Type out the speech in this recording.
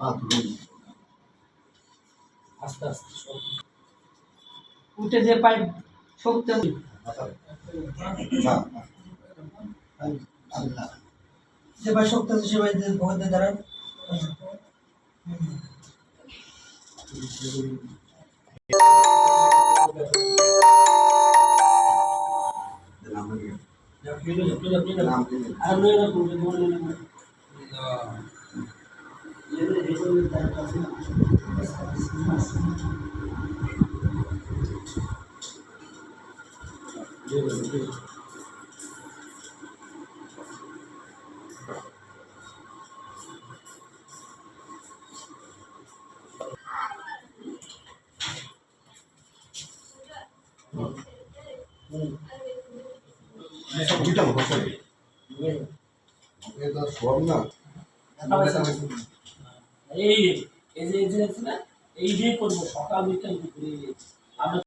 পা তুলে আস্তে আস্তে উঠে যে পাই শক্তি। যে পাই শক্তি আছে সে পাই ভগতে দাঁড়ান। আর 예전을 따라가지 않고 그래서 말씀을 맞습니다. 이제 우리 일단 먹었어요. 여기다 수업나. 나가서 하겠습니다. এই এই যে এই যে এই যে করব সকাল বিকাল দুপুরে আমরা